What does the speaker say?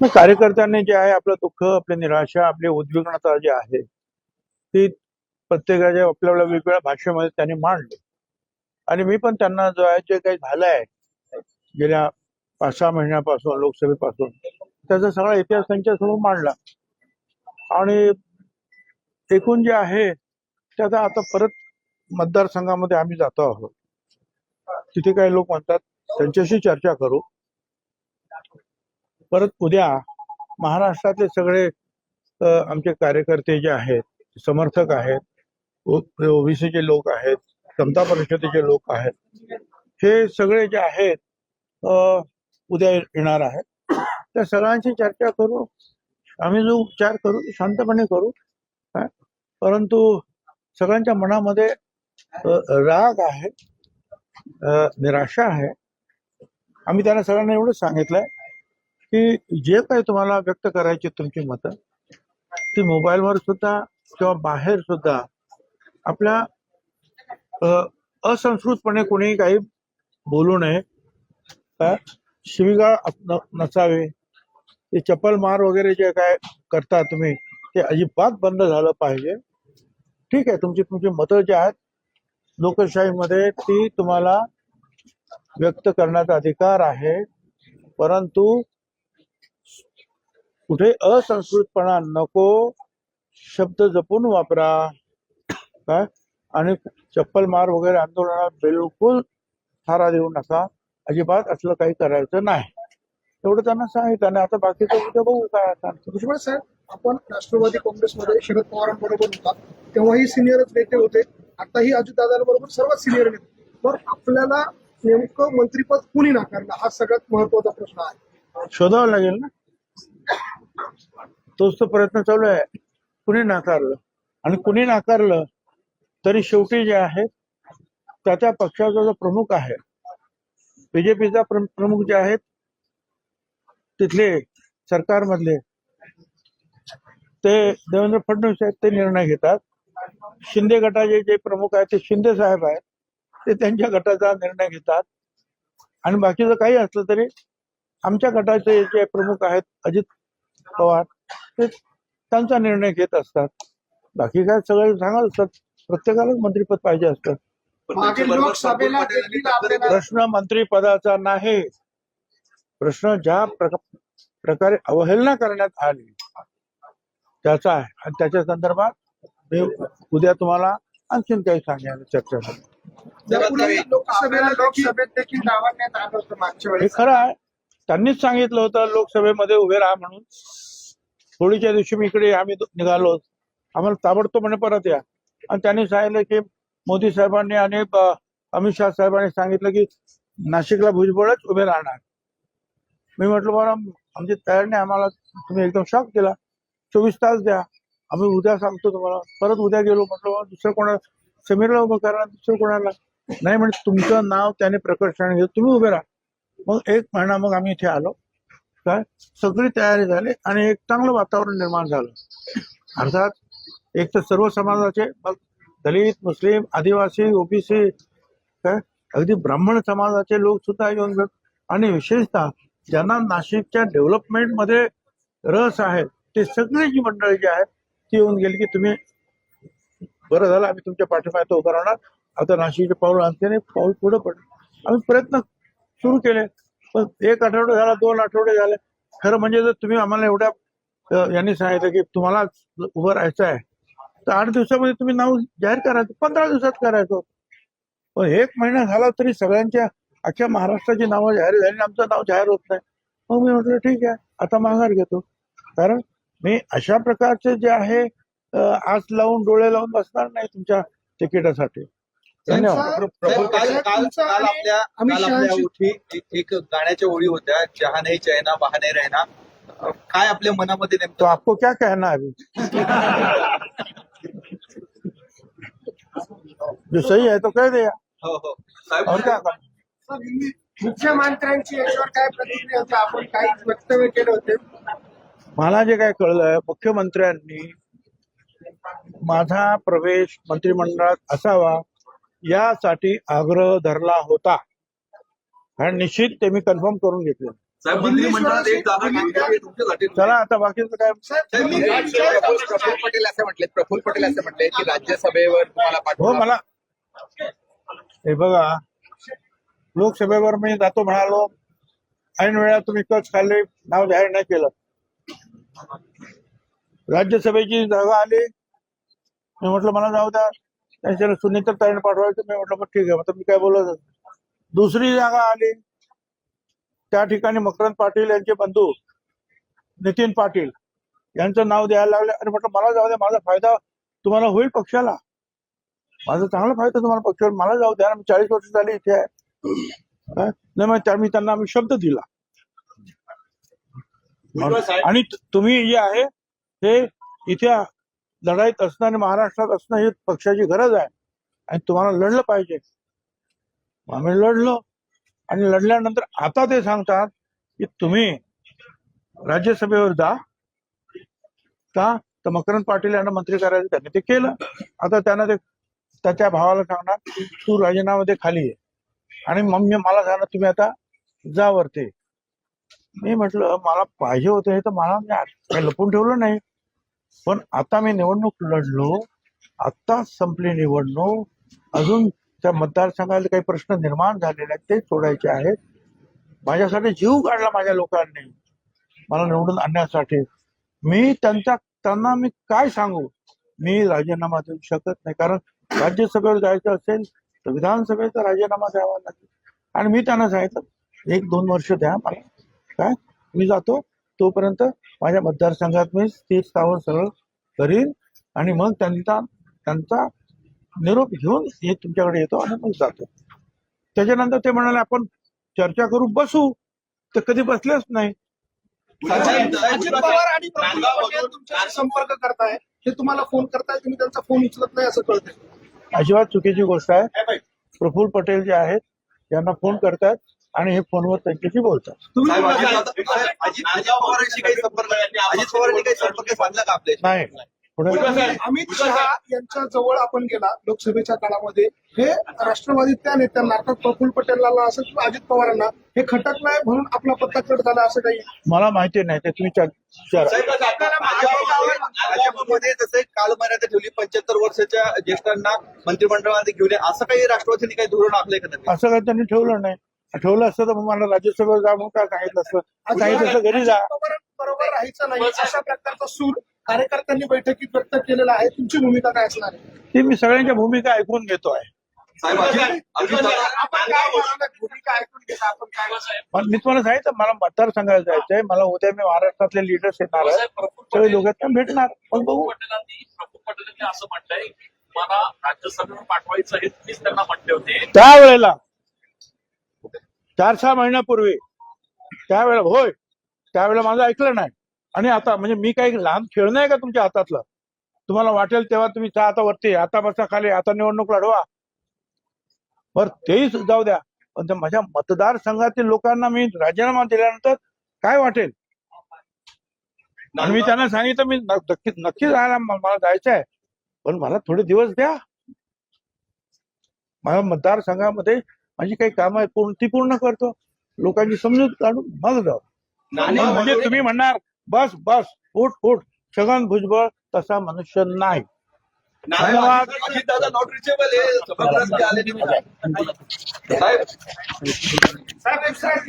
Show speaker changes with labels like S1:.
S1: मग कार्यकर्त्यांनी जे आहे आपलं दुःख आपली निराशा आपली उद्विग्नता जी आहे ती प्रत्येकाच्या आपल्या आपल्या वेगवेगळ्या भाषेमध्ये त्यांनी मांडली. आणि मी पण त्यांना जो आहे जे काही झालंय गेल्या पाच सहा महिन्यापासून लोकसभेपासून त्याचा सगळा इतिहास त्यांच्यासमोर मांडला. आणि एकूण जे आहे त्याचा आता परत मतदारसंघामध्ये आम्ही जातो आहोत. तिथे काही लोक म्हणतात त्यांच्याशी चर्चा करू. परत उद्या महाराष्ट्रातले सगळे आमचे कार्यकर्ते जे आहेत समर्थक आहेत ओबीसीचे लोक आहेत समता परिषदेचे लोक आहेत हे सगळे जे आहेत अ, उद्या येणार आहेत त्या सगळ्यांशी चर्चा करू आम्ही जो उपचार करू शांतपणे करू काय? परंतु सगळ्यांच्या मनामध्ये राग आहे निराशा आहे आम्ही त्यांना सगळ्यांना एवढंच सांगितलंय की जे काही तुम्हाला व्यक्त करायची तुमची मतं ती मोबाईलवर सुद्धा किंवा बाहेर सुद्धा आपल्या अ, असंस्कृतपणे कोणी काही बोलू नये काय? शिवीगाळ नसावे ते चप्पल मार वगैरे जे काय करता तुम्ही ते अजिबात बंद झालं पाहिजे ठीक आहे तुमची तुमची मतं जे आहेत लोकशाहीमध्ये ती तुम्हाला व्यक्त करण्याचा अधिकार आहे परंतु कुठे असंस्कृतपणा नको शब्द जपून वापरा. काय? आणि चप्पल मार वगैरे आंदोलनात बिलकुल थारा देऊ नका. अजिबात असलं काही करायचं नाही. एवढं त्यांना सांगितलं आणि आता बाकीचं उद्या बघू काय आता.
S2: भुजबळ साहेब आपण राष्ट्रवादी काँग्रेसमध्ये शरद पवारांबरोबर होता. तेव्हाही सिनियरच नेते होते. आताही अजितदादांबरोबर सर्वात सिनियर नेते. तर आपल्याला नेमकं मंत्रीपद कुणी नाकारलं? हा सगळ्यात महत्त्वाचा प्रश्न आहे.
S1: शोधावं लागेल ना? तोच तो प्रयत्न चालू आहे. कुणी नाकारलं? आणि कुणी नाकारलं तरी शेवटी जे आहे त्या त्या पक्षाचा जो प्रमुख आहे बीजेपीचा प्रमुख जे आहेत तिथले सरकारमधले ते देवेंद्र फडणवीस आहेत ते निर्णय घेतात. शिंदे गटाचे जे प्रमुख आहेत ते शिंदे साहेब आहेत ते त्यांच्या गटाचा निर्णय घेतात. आणि बाकीचं काही असलं तरी आमच्या गटाचे जे प्रमुख आहेत अजित पवार ते त्यांचा निर्णय घेत असतात. बाकी काय सगळे सांगत असतात प्रत्येकालाच मंत्रीपद पाहिजे असतं.
S2: मागील लोकसभेला देखील आपल्याला
S1: प्रश्न मंत्रिपदाचा नाही. प्रश्न ज्या प्रक- प्रकारे अवहेलना करण्यात आली त्याचा आहे. आणि त्याच्या संदर्भात मी उद्या तुम्हाला आणखीन काही सांगेन चर्चा
S2: मागच्या
S1: हे
S2: वेळेस.
S1: खरं आहे. त्यांनीच सांगितलं होतं लोकसभेमध्ये उभे राहा म्हणून. होळीच्या दिवशी मी इकडे आम्ही निघालो. आम्हाला ताबडतोब म्हणे परत या. आणि त्यांनी सांगितलं की मोदी साहेबांनी आणि अमित शाह साहेबांनी सांगितलं की नाशिकला भुजबळच उभे राहणार. मी म्हटलं बरं आमची तयारी नाही आम्हाला तुम्ही एकदम शॉक दिला चोवीस तास द्या. आम्ही उद्या सांगतो तुम्हाला. परत उद्या गेलो. म्हटलं दुसरं कोणाला समीरला उभं करा दुसरं कोणाला. नाही म्हणजे तुमचं नाव त्याने प्रकर्षाने घेतलं. तुम्ही उभे राहा. मग एक महिना मग आम्ही इथे आलो. काय? सगळी तयारी झाली आणि एक चांगलं वातावरण निर्माण झालं. अर्थात एक तर सर्व समाजाचे मग दलित मुस्लिम आदिवासी ओबीसी काय? अगदी ब्राह्मण समाजाचे लोक सुद्धा येऊन भेट आणि विशेषतः ज्यांना नाशिकच्या डेव्हलपमेंटमध्ये रस आहे ते सगळी जी मंडळी जी आहेत ती येऊन गेली की तुम्ही बरं झालं आम्ही तुमच्या पाठीमागे उभं राहणार. आता नाशिकचे पाऊल आणखीन पाऊल पुढे पडलं. आम्ही प्रयत्न सुरू केले. पण एक आठवडा झाला दोन आठवडे झाले. खरं म्हणजे जर तुम्ही आम्हाला एवढ्या यांनी सांगितलं की तुम्हाला उभं राहायचं आहे तर आठ दिवसामध्ये तुम्ही नाव जाहीर करायचं पंधरा दिवसात करायचो. पण एक महिना झाला तरी सगळ्यांच्या अख्ख्या महाराष्ट्राची नावं जाहीर झाली आमचं नाव जाहीर होत नाही. मग मी म्हटलं ठीक आहे आता माघार घेतो. कारण मी अशा प्रकारचे जे आहे आज लावून डोळे लावून बसणार नाही तुमच्या तिकिटासाठी.
S3: एक- एक गाण्याच्या ओळी होत्या जहा नाही चैना बहाने रहना काय आपल्या मनामध्ये
S1: तो
S3: नेमकं
S1: आपको क्या कहना है अभी? जो सही है तो कह दिया
S3: हो हो.
S1: और क्या?
S2: मुख्यमंत्र्यांची याच्यावर काय प्रतिक्रिया होती? आपण काही वक्तव्य केले होते.
S1: मला जे काय कळलंय मुख्यमंत्र्यांनी माझा प्रवेश मंत्रिमंडळात असावा. यासाठी आग्रह धरला होता. आणि निश्चित ते मी कन्फर्म करून घेतले. चला आता बाकीचं काय?
S4: प्रफुल्ल प्रफुल्ल पटेल असं म्हटले प्रफुल्ल पटेल असं म्हटले की राज्यसभेवर तुम्हाला
S1: हो मला हे बघा लोकसभेवर मी जातो म्हणालो ऐन वेळा तुम्ही कच खाल्ले नाव जाहीर नाही केलं. राज्यसभेची जागा आली. मी म्हटलं मला जाऊ द्या. त्यांच्या सुनीता ताईने पाठवायचं मी म्हटलं मग ठीक आहे. आता मी काय बोलत. दुसरी जागा आली. त्या ठिकाणी मकरंद पाटील यांचे बंधू नितीन पाटील यांचं नाव द्यायला लागले. आणि म्हटलं मला जाऊ द्या माझा फायदा तुम्हाला होईल पक्षाला. माझा चांगला फायदा तुम्हाला पक्षावर मला जाऊ द्या मी चाळीस वर्ष झाली इथे आहे? नाही मग त्या- मी त्यांना आम्ही शब्द दिला. आणि तुम्ही जे आहे ते इथे लढाईत असणं आणि महाराष्ट्रात असणं ही पक्षाची गरज आहे. आणि तुम्हाला लढलं पाहिजे. आम्ही लढलो आणि लढल्यानंतर आता ते सांगतात की तुम्ही राज्यसभेवर जा. का तर मकरंद पाटील यांना मंत्री करायचं त्यांनी ते केलं. आता त्यांना ते त्याच्या भावाला सांगणार तू राजीनामा दे खाली आहे आणि मग मी मला सांगणार तुम्ही आता जा वरते. मी म्हटलं मला पाहिजे होते हे तर मला मी लपून ठेवलं नाही. पण आता मी निवडणूक लढलो आता संपली निवडणूक अजून त्या मतदारसंघाला काही प्रश्न निर्माण झालेले आहेत ते सोडायचे आहेत. माझ्यासाठी जीव काढला माझ्या लोकांनी मला निवडून आणण्यासाठी. मी त्यांच्या त्यांना मी काय सांगू? मी राजीनामा देऊ शकत नाही कारण राज्यसभेवर जायचं असेल तर विधानसभेचा राजीनामा द्यावा लागेल. आणि मी त्यांना सांगितलं एक दोन वर्ष द्या मला. काय? मी जातो. तोपर्यंत माझ्या मतदारसंघात मी स्थिर स्थावर सरळ करीन आणि मग त्यांचा त्यांचा निरोप घेऊन हे तुमच्याकडे येतो आणि मग जातो. त्याच्यानंतर ते म्हणाले आपण चर्चा करू बसू. तर कधी बसलेच नाही.
S2: अजित अजित पवार आणि प्रफुल्ल पटेल तुमच्याशी संपर्क करताय. हे तुम्हाला फोन करताय तुम्ही त्यांचा फोन उचलत नाही असं कळतंय.
S1: अजिबात चुकीची गोष्ट आहे. प्रफुल्ल पटेल जे आहेत यांना फोन करतात आणि हे फोनवर त्यांच्याशी बोलतात. नाही.
S2: अमित शहा यांच्या जवळ आपण गेला लोकसभेच्या काळामध्ये. हे राष्ट्रवादी त्या नेत्यांना अर्थात प्रफुल्ल पटेलला असं किंवा अजित पवारांना हे खटकलाय म्हणून आपला पत्ता कट झाला असं काही
S1: मला माहिती नाही ते तुम्ही
S3: भाजपमध्ये जसे काल मर्यादा ठेवली पंच्याहत्तर वर्षाच्या ज्येष्ठांना मंत्रिमंडळामध्ये घेऊन असं काही राष्ट्रवादीने काही धोरण आखलंय का
S1: असं काही त्यांनी ठेवलं नाही. ठेवलं असतं तर मग मला राज्यसभेवर जा म्हणून काय सांगितलं असतं? सांगितलं असतं घरी जा.
S2: बरोबर राहायचं नाही. अशा प्रकारचा सूर कार्यकर्त्यांनी बैठकीत व्यक्त केलेला आहे. तुमची भूमिका काय असणार आहे?
S1: ते मी सगळ्यांच्या भूमिका ऐकून घेतोय
S3: साहेब अजित अजित दादा-
S2: आपण काय बोलणार? भूमिका ऐकून घेता आपण काय
S1: पण मी तुम्हाला सांगितलं मला मतदारसंघाला जायचंय. मला उद्या मी महाराष्ट्रातले लिडर्स येणार आहे सगळे लोक त्यांना भेटणार. पण बघू.
S5: पटेलांनी प्रफुल्ल पटेलांनी असं म्हटलंय मला राज्यसभेवर पाठवायचं हे तुम्हीच त्यांना म्हटले होते.
S1: त्यावेळेला चार सहा महिन्यापूर्वी त्यावेळेला होय त्यावेळेला माझं ऐकलं नाही. आणि आता म्हणजे मी काही लहान खेळ नाही का तुमच्या हातातलं? तुम्हाला वाटेल तेव्हा तुम्ही जा आता वरती आता बसा खाली आता निवडणूक लढवा. बर तेही जाऊ द्या. पण माझ्या मतदारसंघातील लोकांना मी राजीनामा दिल्यानंतर काय वाटेल? आणि मी त्यांना सांगितलं मी नक्की नक्की जायला मला जायचं आहे. पण मला थोडे दिवस द्या. माझ्या मतदारसंघामध्ये माझी काही कामं आहेत पूर्ण ती पूर्ण करतो. लोकांची समजूत काढून मग जाऊ म्हणजे तुम्ही म्हणणार बस बस उठ उठ. छगन भुजबळ तसा मनुष्य नाही. धन्यवाद.
S3: आहे. साहेब